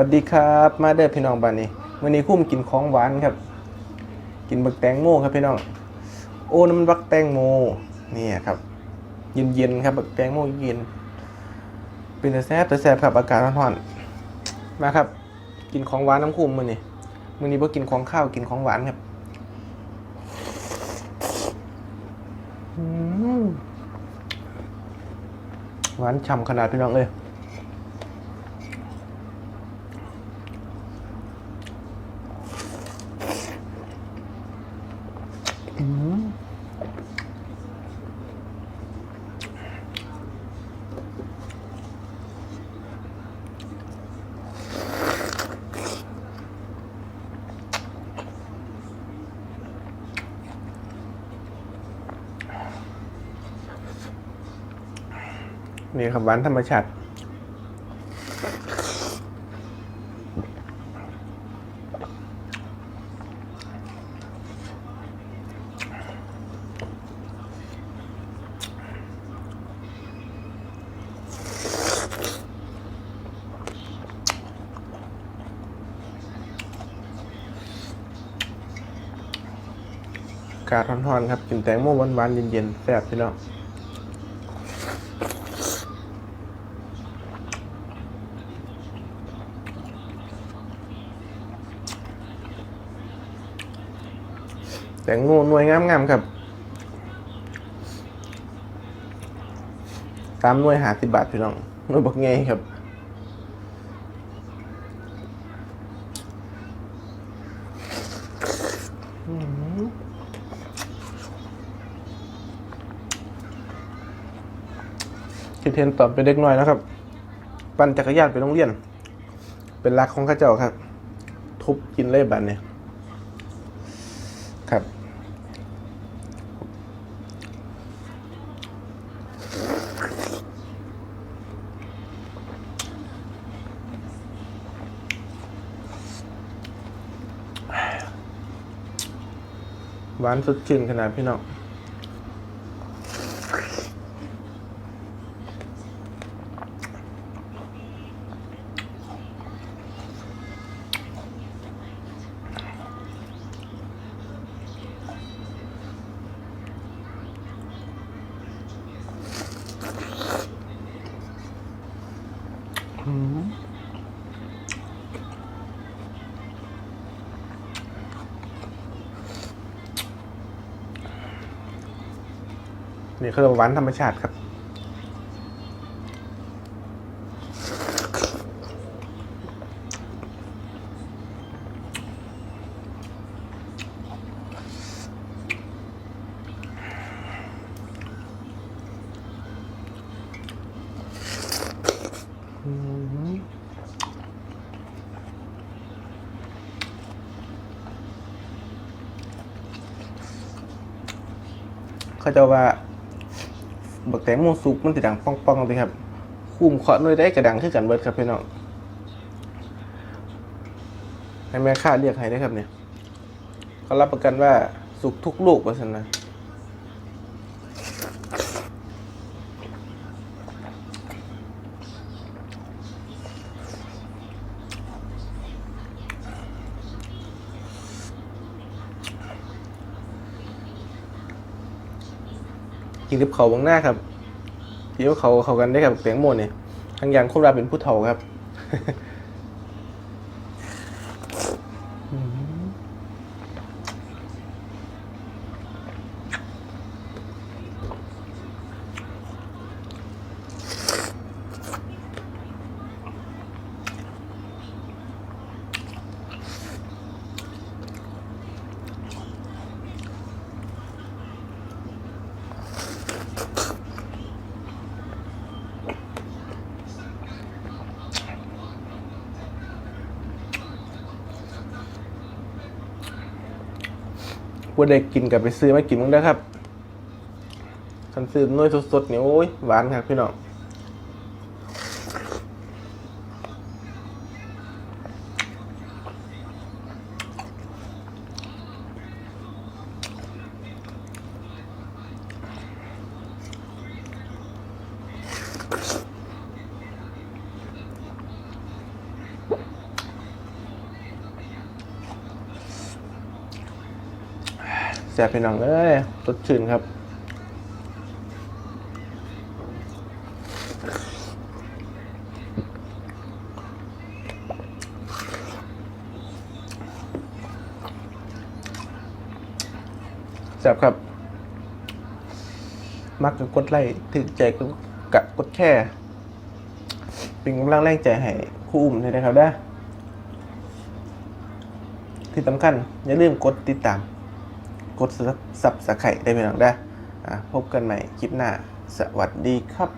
วัสดีครับ มาเด้อพี่น้องบ้านนี้วันนี้คุ้มกินของหวานครับ กินบักแตงโมครับพี่น้อง โอ้น้ำมันบักแตงโมนี่ครับ เย็นๆครับบักแตงโมเย็น เป็นแต่แซ่บแต่แซ่บครับอากาศร้อนๆมาครับ กินของหวานน้ำคุ้มมือนี้มื้อนี้บ่กินของข้าวกินของหวานครับหวานฉ่ำขนาดพี่น้องเอ้ย นี่ครับหวานธรรมชาติกาศร้อนๆครับกินแตงโมหวานๆเย็นๆแซ่บพี่น้อง แต่งโมหน่วยงามๆครับตามหน่วยหาสิบบาทพี่น้องหน่วยบักไงครับคิดเทนตอบเป็นเด็กน้อยนะครับ ปั่นจักรยานไปโรงเรียน เป็นรักของข้าเจ้าครับ ทุบกินเล่บันเนี่ย หวานสดชื่นขนาดพี่น้อง นี่เขาเรียกว่าหวานธรรมชาติครับ เขาจะว่า บักแตงโมสุกมันติดังป้องๆเลยครับคุ้มเคาะหน่วยได้กระดังขึ้นกันเบิดครับพี่น้องให้แม่ค้าเรียกให้ได้ครับเนี่ยเขารับประกันว่าสุกทุกลูกว่าสันนะ กินกับเขาวบางหน้าครับที่ว่าเขาเขากันได้ครับบักแตงโมเนี่ยทางยางคตราเป็นผู้เฒ่าครับ ผู้ใดกินกับไปซื้อมากินมึงได้ครับคันซื้อน้อยสดๆเนี่ยโอ้ยหวานครับพี่น้อง ซ่บๆพี่น้องเอ้ยสดชื่นครับแซ่บครับ มักกับกดไลค์ถึงใจก็กะกดแค่เป็นกำลังแรงใจให้คู่อุ้มเลยนะครับด้ที่สำคัญ อย่าลืมกดติดตาม กดซับสไครต์ได้เป็น้องได้พบกันใหม่คลิปหน้า สวัสดีครับ